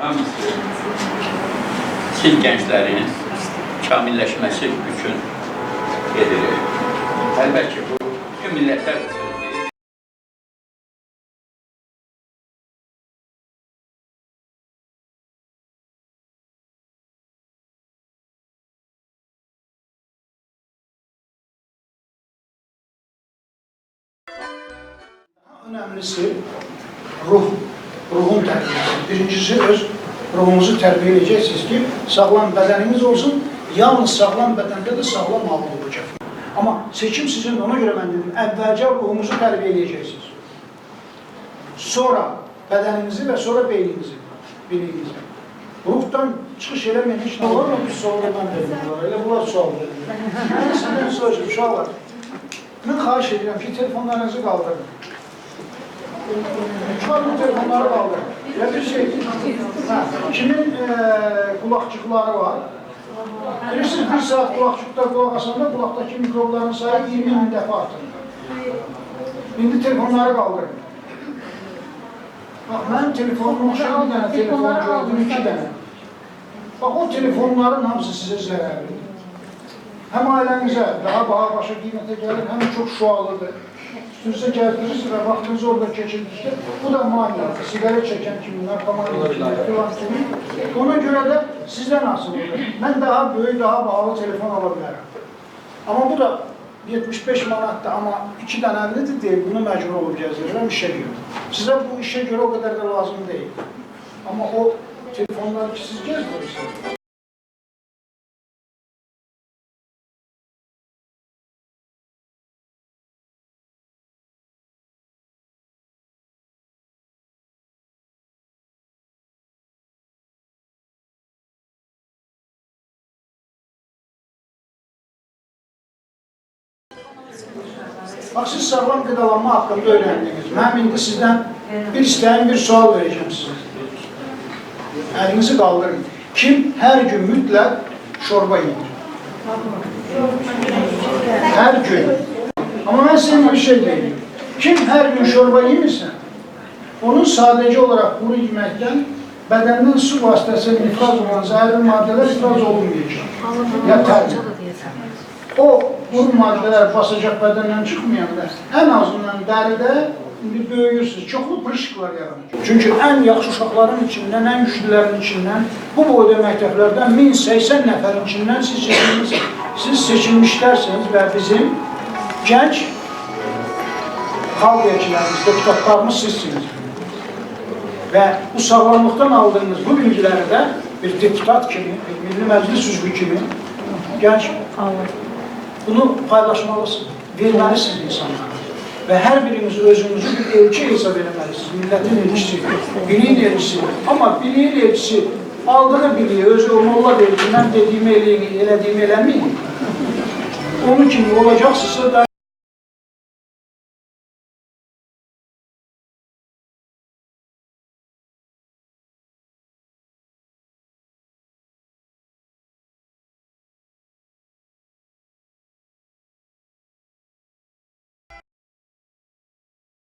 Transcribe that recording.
hamısı siz gənclərin kamilləşməsi üçün edilir. Ki, bu üçün deyil. Önemlisi ruh, ruhun tərbiyəsi. Birincisi öz ruhumuzu tərbiyə edəcəksiniz ki, sağlam bədəniniz olsun. Yalnız sağlam bədəndə də sağlam ağıl olacaq. Amma seçim sizin ona görə mən dedim, əvvəlcə ruhumuzu tərbiyə edəcəksiniz. Sonra bədəninizi və sonra beyninizi, biliyinizi. Ruhdan çıxış eləməyən heç nə olur mu? Bir mən verirəm. Elə bunlar sual verirəm. Mən sizdən soracağım, uşaqlar. Mən xahiş edirəm ki, telefonlarınızı qaldırın. Çıkarın telefonları kaldırın. Ya bir şey, ha, kimin eee kulakçıkları var? Bilirsiniz bir saat kulakçıkta kulak asanda kulaktaki mikropların sayı 20 bin defa artır. Şimdi telefonları kaldırın. Bak ben telefonum şu an tane telefon gördüm iki tane. Bak o telefonların hamısı size zararlı. Hem ailenize daha baha başa kıymete gelir hem çok şualıdır. Üstünüze geldirirsiniz ve vaktinizi orada geçirdikçe bu da maniyadır. Sigara çeken kimi, narkoman kimi, filan kimi. Ona göre de sizden nasıl olur? Ben daha büyük, daha pahalı telefon alabilirim. Ama bu da 75 manatda ama iki tane evlidir değil, bunu mecbur olub gəzdirirəm işe göre. Size bu işe göre o kadar da lazım değil. Ama o telefonları ki siz gezdirirsiniz. Bak siz sağlam gıdalanma hakkında öğrendiniz. Ben şimdi sizden bir isteyen bir sual vereceğim size. Elinizi kaldırın. Kim her gün mütlak çorba yer? Her gün. Ama ben size bir şey diyeyim. Kim her gün çorba yemirse, onun sadece olarak kuru yemekten bedenden su vasıtasıyla ifraz olan zehirli maddeler ifraz olmayacak. Yeter. O bu maddeler basacak bedenden çıkmayanda en azından deride indi böyüyürsünüz. Çoxlu pırışıqlar yaranır. Çünkü en yaxşı uşaqların içindən, en güçlülərin içindən, bu boyda məktəblərdən 1080 nəfərin içindən siz seçilmişsiniz. Siz seçilmişlərsiniz və bizim gənc xalq vəkillərimiz, deputatlarımız sizsiniz. Və bu sağlamlıqdan aldığınız bu bilgiləri də bir deputat kimi, bir Milli Məclis üzvü kimi gənc bunu paylaşmalısınız, verməlisiniz insanlara. Və hər biriniz özünüzü bir elçi hesab eləməlisiniz, millətin elçisi, biliyin elçisi. Amma biliyin elçisi aldığı biliyi, özü o molla deyir ki, mən dediyimi eləyin, elədiyimi eləməyin. Onun kimi olacaqsınızsa da